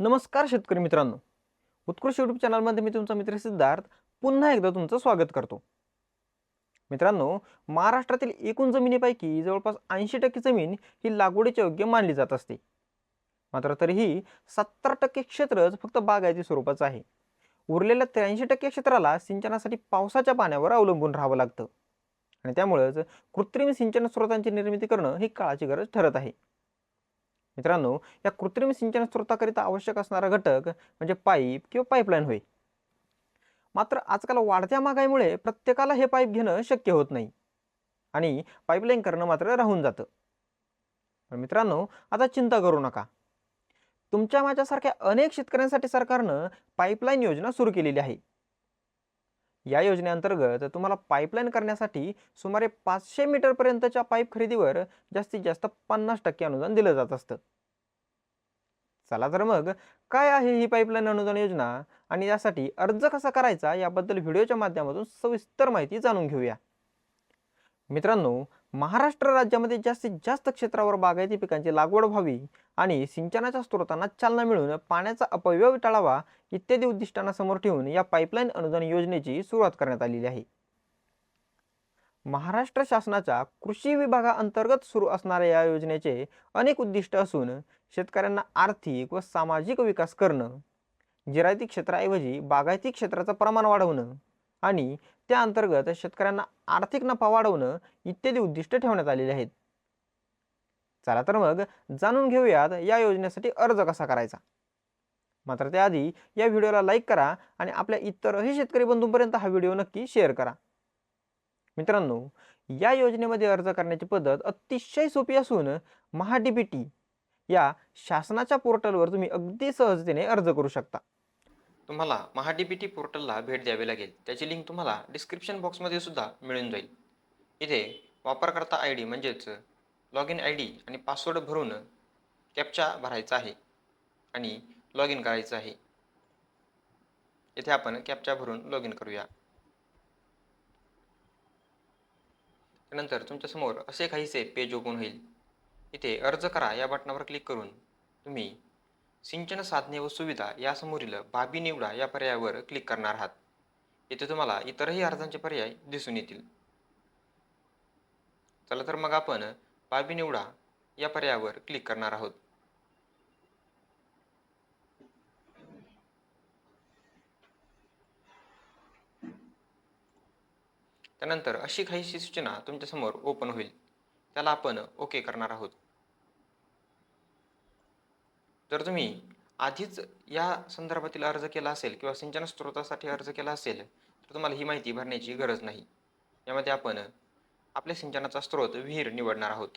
नमस्कार शेतकरी मित्रांनो. उत्कृष्ट यूट्यूब चॅनलमध्ये मी तुमचा मित्र सिद्धार्थ पुन्हा एकदा तुमचं स्वागत करतो. मित्रांनो महाराष्ट्रातील एकूण जमिनीपैकी जवळपास ऐंशी टक्के जमीन ही लागवडीच्या योग्य मानली जात असते. मात्र तरीही सत्तर टक्के क्षेत्रच फक्त बागायती स्वरूपाचं आहे. उरलेल्या त्र्याऐंशी टक्के क्षेत्राला सिंचनासाठी पावसाच्या पाण्यावर अवलंबून राहावं लागतं. आणि त्यामुळेच कृत्रिम सिंचन स्रोतांची निर्मिती करणं ही काळाची गरज ठरत आहे. मित्रांनो या कृत्रिम सिंचन स्रोताकरिता आवश्यक असणारा घटक म्हणजे पाईप किंवा पाईपलाईन होय. मात्र आजकाल वाढत्या महागाईमुळे प्रत्येकाला हे पाईप घेणं शक्य होत नाही आणि पाईपलाईन करणं मात्र राहून जातं. पण मित्रांनो आता चिंता करू नका. तुमच्या माझ्यासारख्या अनेक शेतकऱ्यांसाठी सरकारनं पाईपलाईन योजना सुरू केलेली आहे. या योजनेअंतर्गत तुम्हाला पाईपलाईन करण्यासाठी सुमारे पाचशे मीटरपर्यंतच्या पाईप खरेदीवर जास्तीत जास्त पन्नास टक्के अनुदान दिलं जात असतं. चला तर मग काय आहे ही पाईपलाईन अनुदान योजना? आणि यासाठी अर्ज कसा करायचा? याबद्दल व्हिडिओच्या माध्यमातून सविस्तर माहिती जाणून घेऊया. मित्रांनो महाराष्ट्र राज्यामध्ये जास्तीत जास्त क्षेत्रावर बागायती पिकांची लागवड व्हावी आणि सिंचनाच्या स्रोतांना चालना मिळून पाण्याचा अपव्यय टाळावा इत्यादी उद्दिष्टांना समोर ठेवून या पाईपलाईन अनुदान योजनेची सुरुवात करण्यात आलेली आहे. महाराष्ट्र शासनाच्या कृषी विभागाअंतर्गत सुरू असणाऱ्या या योजनेचे अनेक उद्दिष्ट असून शेतकऱ्यांना आर्थिक व सामाजिक विकास करणं जिरायती क्षेत्राऐवजी बागायती क्षेत्राचं प्रमाण वाढवणं आणि त्या अंतर्गत शेतकऱ्यांना आर्थिक नफा वाढवणं इत्यादी उद्दिष्ट ठेवण्यात आलेले आहेत. चला तर मग जाणून घेऊयात या योजनेसाठी अर्ज कसा करायचा? मात्र त्याआधी या व्हिडिओला लाईक करा आणि आपल्या इतरही शेतकरी बंधूंपर्यंत हा व्हिडिओ नक्की शेअर करा. मित्रांनो या योजनेमध्ये अर्ज करण्याची पद्धत अतिशय सोपी असून महाडीबीटी या शासनाच्या पोर्टलवर तुम्ही अगदी सहजतेने अर्ज करू शकता. तुम्हाला महाडीबीटी पोर्टलला भेट द्यावी लागेल. त्याची लिंक तुम्हाला डिस्क्रिप्शन बॉक्समध्ये सुद्धा मिळून जाईल. इथे वापरकर्ता आय डी म्हणजेच लॉग इन आय डी आणि पासवर्ड भरून कॅपचा भरायचा आहे आणि लॉग इन करायचं आहे. इथे आपण कॅपचा भरून लॉग इन करूया. त्यानंतर तुमच्यासमोर असे काहीसे पेज ओपन होईल. इथे अर्ज करा या बटनावर क्लिक करून तुम्ही सिंचन साधने व सुविधा यासमोरील बाबी निवडा या पर्यायावर क्लिक करणार आहात. येथे तुम्हाला इतरही अर्जांचे पर्याय दिसून येतील. चला तर मग आपण बाबी निवडा या पर्यायावर क्लिक करणार आहोत. त्यानंतर अशी काहीशी सूचना तुमच्यासमोर ओपन होईल. त्याला आपण ओके करणार आहोत. जर तुम्ही आधीच या संदर्भातील अर्ज केला असेल किंवा सिंचन स्रोतासाठी अर्ज केला असेल तर तुम्हाला ही माहिती भरण्याची गरज नाही. यामध्ये आपण आपल्या सिंचनाचा स्रोत विहीर निवडणार आहोत.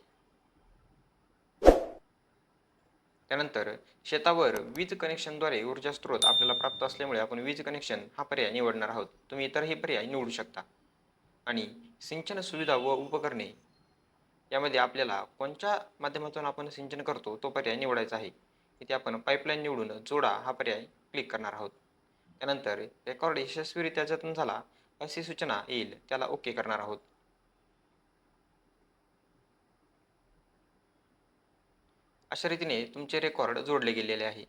त्यानंतर शेतावर वीज कनेक्शनद्वारे ऊर्जा स्रोत आपल्याला प्राप्त असल्यामुळे आपण वीज कनेक्शन हा पर्याय निवडणार आहोत. तुम्ही इतरही पर्याय निवडू शकता. आणि सिंचन सुविधा व उपकरणे यामध्ये आपल्याला कोणत्या माध्यमातून आपण सिंचन करतो तो पर्याय निवडायचा आहे. इथे आपण पाईपलाईन निवडून जोडा हा पर्याय क्लिक करणार आहोत. त्यानंतर रेकॉर्ड यशस्वीरित्या जतन झाला अशी सूचना येईल त्याला ओके करणार आहोत. अशा रीतीने तुमचे रेकॉर्ड जोडले गेलेले आहे.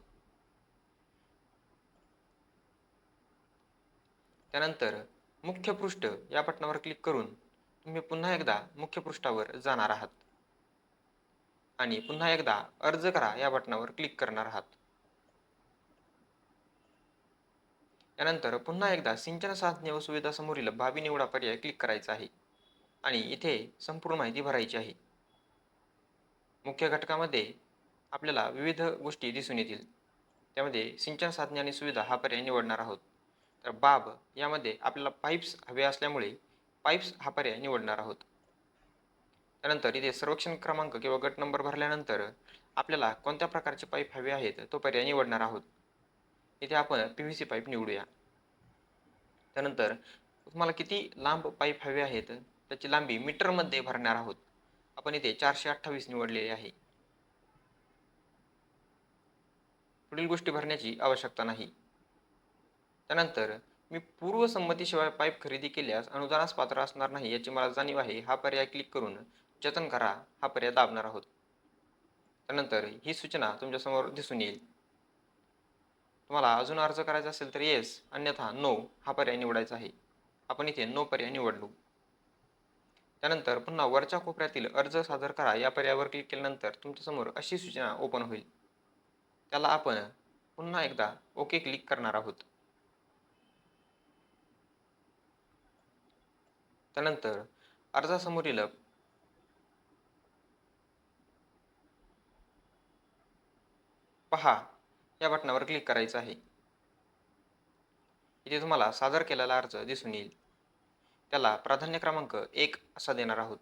त्यानंतर मुख्य पृष्ठ या बटनावर क्लिक करून तुम्ही पुन्हा एकदा मुख्य पृष्ठावर जाणार आहात. आणि पुन्हा एकदा अर्ज करा या बटनावर क्लिक करणार आहात. यानंतर पुन्हा एकदा सिंचन साधने व सुविधा समोरील बाबी निवडा पर्याय क्लिक करायचा आहे आणि इथे संपूर्ण माहिती भरायची आहे. मुख्य घटकामध्ये आपल्याला विविध गोष्टी दिसून येतील. त्यामध्ये सिंचन साधने आणि सुविधा हा पर्याय निवडणार आहोत. तर बाब यामध्ये आपल्याला पाईप्स हवे असल्यामुळे पाईप्स हा पर्याय निवडणार आहोत. त्यानंतर इथे सर्वेक्षण क्रमांक किंवा गट नंबर भरल्यानंतर आपल्याला कोणत्या प्रकारचे पाईप हवे आहेत तो पर्याय निवडणार आहोत. इथे आपण पी व्ही सी पाईप निवडूया. त्यानंतर तुम्हाला किती लांब पाईप हवे आहेत त्याची लांबी मीटरमध्ये भरणार आहोत. आपण इथे चारशे अठ्ठावीस निवडलेली आहे. पुढील गोष्टी भरण्याची आवश्यकता नाही. त्यानंतर मी पूर्वसंमतीशिवाय पाईप खरेदी केल्यास अनुदानास पात्र असणार नाही याची मला जाणीव आहे. हा पर्याय क्लिक करून जतन करा हा पर्याय दाबणार आहोत. त्यानंतर ही सूचना तुमच्यासमोर दिसून येईल. तुम्हाला अजून अर्ज करायचा असेल तर येस अन्यथा नो हा पर्याय निवडायचा आहे. आपण इथे नो पर्याय निवडलो. त्यानंतर पुन्हा वरच्या कोपऱ्यातील अर्ज सादर करा. या पर्यायावर क्लिक केल्यानंतर तुमच्यासमोर अशी सूचना ओपन होईल. त्याला आपण पुन्हा एकदा ओके क्लिक करणार आहोत. त्यानंतर अर्जासमोरील पहा या बटनावर क्लिक करायचं आहे. इथे तुम्हाला सादर केलेला अर्ज दिसून येईल. त्याला प्राधान्य क्रमांक एक असा देणार आहोत.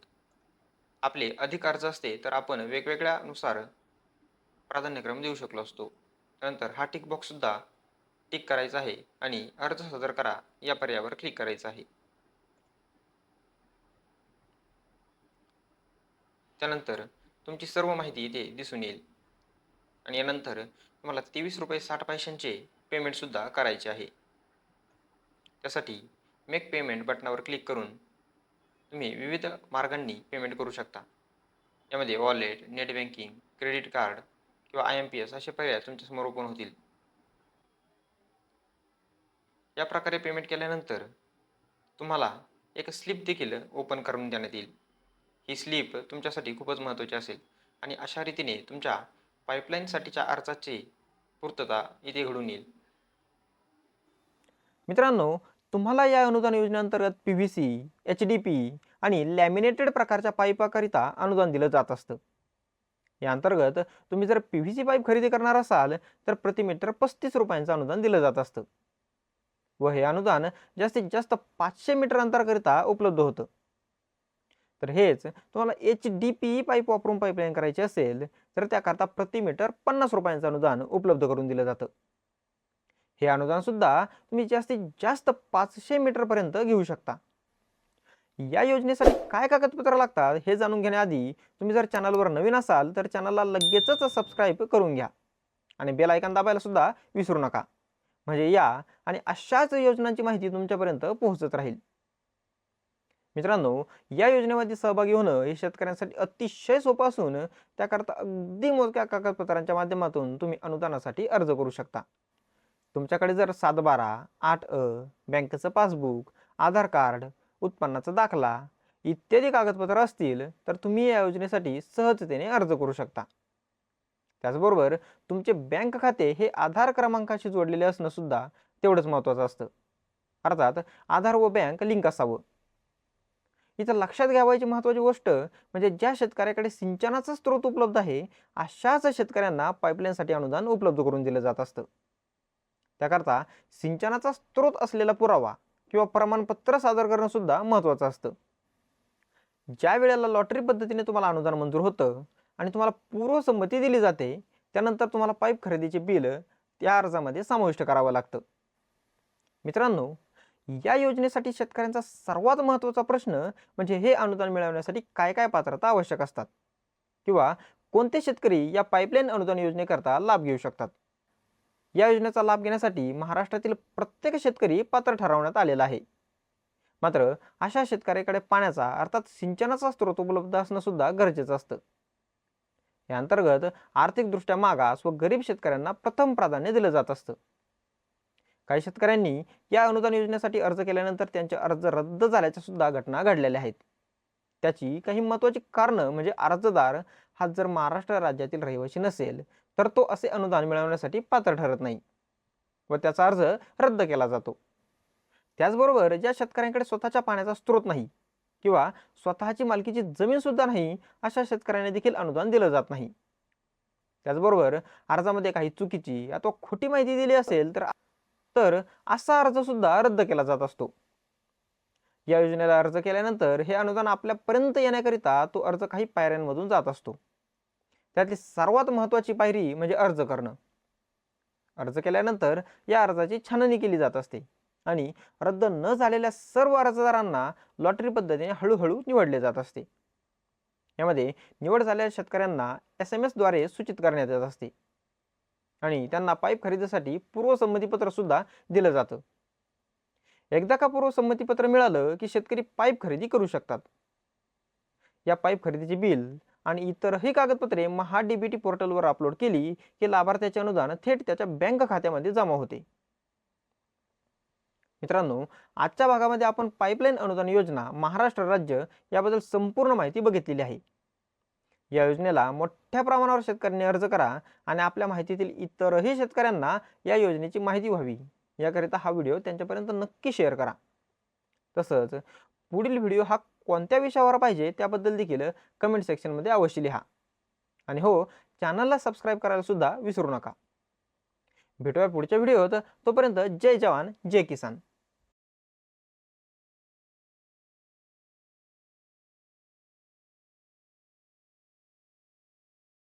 आपले अधिक अर्ज असते तर आपण वेगवेगळ्यानुसार प्राधान्यक्रम देऊ शकलो असतो. त्यानंतर हा टिक बॉक्ससुद्धा टिक करायचा आहे आणि अर्ज सादर करा या पर्यायावर क्लिक करायचं आहे. त्यानंतर तुमची सर्व माहिती इथे दिसून येईल. आणि यानंतर तुम्हाला तेवीस रुपये साठ पैशांचे पेमेंटसुद्धा करायचे आहे. त्यासाठी मेक पेमेंट बटनावर क्लिक करून तुम्ही विविध मार्गांनी पेमेंट करू शकता. यामध्ये wallet net banking credit card किंवा आय एम पी एस असे पर्याय तुमच्यासमोर ओपन होतील. या प्रकारे पेमेंट केल्यानंतर तुम्हाला एक स्लिप देखील ओपन करून देण्यात येईल. ही स्लिप तुमच्यासाठी खूपच महत्त्वाची असेल आणि अशा रीतीने तुमच्या पाईपलाईनसाठीच्या अर्जाची पूर्तता इथे घडून येईल. मित्रांनो तुम्हाला या अनुदान योजनेअंतर्गत P V C H D P आणि लॅमिनेटेड प्रकारच्या पाईपाकरिता अनुदान दिलं जात असतं. या अंतर्गत तुम्ही जर पी व्ही सी पाईप खरेदी करणार असाल तर प्रति मीटर पस्तीस रुपयांचं अनुदान दिलं जात असतं. व हे अनुदान जास्तीत जास्त पाचशे मीटर अंतराकरिता उपलब्ध होतं. तर हेच तुम्हाला H D P pipe pipeline pipeline करायची असेल तर त्याकरता प्रति मीटर पन्नास रुपयांचं अनुदान उपलब्ध करून दिलं जातं. हे अनुदान सुद्धा तुम्ही जास्तीत जास्त पाचशे मीटरपर्यंत घेऊ शकता. या योजनेसाठी काय कागदपत्र लागतात हे जाणून घेण्याआधी तुम्ही जर चॅनलवर नवीन असाल तर चॅनलला लगेचच सबस्क्राईब करून घ्या. आणि बेल आयकॉन दाबायला सुद्धा विसरू नका. म्हणजे या आणि अशाच योजनांची माहिती तुमच्यापर्यंत पोहोचत राहील. मित्रांनो या योजनेमध्ये सहभागी होणं हे शेतकऱ्यांसाठी अतिशय सोपं असून त्याकरता अगदी मोजक्या कागदपत्रांच्या माध्यमातून तुम्ही अनुदानासाठी अर्ज करू शकता. तुमच्याकडे जर सात बारा आठ अ बँकेचं पासबुक आधार कार्ड उत्पन्नाचा दाखला इत्यादी कागदपत्र असतील तर तुम्ही या योजनेसाठी सहजतेने अर्ज करू शकता. त्याचबरोबर तुमचे बँक खाते हे आधार क्रमांकाशी जोडलेले असणं सुद्धा तेवढंच महत्त्वाचं असतं. अर्थात आधार व बँक लिंक असावं. इथं लक्षात घ्यावायची महत्त्वाची गोष्ट म्हणजे ज्या शेतकऱ्याकडे सिंचनाचा स्रोत उपलब्ध आहे अशाच शेतकऱ्यांना पाईपलाईनसाठी अनुदान उपलब्ध करून दिलं जात असतं. त्याकरता सिंचनाचा स्रोत असलेला पुरावा किंवा प्रमाणपत्र सादर करणं सुद्धा महत्त्वाचं असतं. ज्या वेळेला लॉटरी पद्धतीने तुम्हाला अनुदान मंजूर होतं आणि तुम्हाला पूर्वसंमती दिली जाते त्यानंतर तुम्हाला पाईप खरेदीचे बिल त्या अर्जामध्ये समाविष्ट करावं लागतं. मित्रांनो या योजनेसाठी शेतकऱ्यांचा सर्वात महत्त्वाचा प्रश्न म्हणजे हे अनुदान मिळवण्यासाठी काय काय पात्रता आवश्यक असतात? किंवा कोणते शेतकरी या पाईपलाईन अनुदान योजनेकरता लाभ घेऊ शकतात? या योजनेचा लाभ घेण्यासाठी महाराष्ट्रातील प्रत्येक शेतकरी पात्र ठरवण्यात आलेला आहे. मात्र अशा शेतकऱ्याकडे पाण्याचा अर्थात सिंचनाचा स्रोत उपलब्ध असणं सुद्धा गरजेचं असतं. या अंतर्गत आर्थिकदृष्ट्या मागास व गरीब शेतकऱ्यांना प्रथम प्राधान्य दिलं जात असतं. काही शेतकऱ्यांनी या अनुदान योजनेसाठी अर्ज केल्यानंतर त्यांचे अर्ज रद्द झाल्याच्या सुद्धा घटना घडलेल्या आहेत. त्याची काही महत्त्वाची कारणं म्हणजे अर्जदार हा जर महाराष्ट्र राज्यातील रहिवासी नसेल तर तो असे अनुदान मिळवण्यासाठी पात्र ठरत नाही व त्याचा अर्ज रद्द केला जातो. त्याचबरोबर ज्या शेतकऱ्यांकडे स्वतःच्या पाण्याचा स्रोत नाही किंवा स्वतःची मालकीची जमीनसुद्धा नाही अशा शेतकऱ्यांना देखील अनुदान दिलं जात नाही. त्याचबरोबर अर्जामध्ये काही चुकीची अथवा खोटी माहिती दिली असेल तर तर असा अर्ज सुद्धा रद्द केला जात असतो. या योजनेला अर्ज केल्यानंतर हे अनुदान आपल्यापर्यंत येण्याकरिता तो अर्ज काही पायऱ्यांमधून जात असतो. त्यातली सर्वात महत्त्वाची पायरी म्हणजे अर्ज करणं. अर्ज केल्यानंतर या अर्जाची छाननी केली जात असते आणि रद्द न झालेल्या सर्व अर्जदारांना लॉटरी पद्धतीने हळूहळू निवडले जात असते. यामध्ये निवड झालेल्या शेतकऱ्यांना एस एम एसद्वारे सूचित करण्यात येत असते. आणि त्यांना पाईप खरेदीसाठी पूर्वसंमतीपत्र सुद्धा दिलं जातं. एकदा का पूर्वसंमतीपत्र मिळालं की शेतकरी पाईप खरेदी करू शकतात? या पाईप खरेदीचे बिल आणि इतरही कागदपत्रे महा डी बी टी पोर्टलवर अपलोड केली की लाभार्थ्याचे अनुदान थेट त्याच्या बँक खात्यामध्ये जमा होते. मित्रांनो आजच्या भागामध्ये आपण पाईपलाईन अनुदान योजना महाराष्ट्र राज्य याबद्दल संपूर्ण माहिती बघितलेली आहे. या योजनेला मोठ्या प्रमाणावर शेतकऱ्यांनी अर्ज करा आणि आपल्या माहितीतील इतरही शेतकऱ्यांना या योजनेची माहिती व्हावी. याकरिता हा व्हिडिओ त्यांच्यापर्यंत नक्की शेअर करा. तसंच पुढील व्हिडिओ हा कोणत्या विषयावर पाहिजे त्याबद्दल देखील कमेंट सेक्शनमध्ये अवश्य लिहा. आणि हो चॅनलला सबस्क्राईब करायला सुद्धा विसरू नका. भेटूया पुढच्या व्हिडिओत. तोपर्यंत जय जवान जय किसान.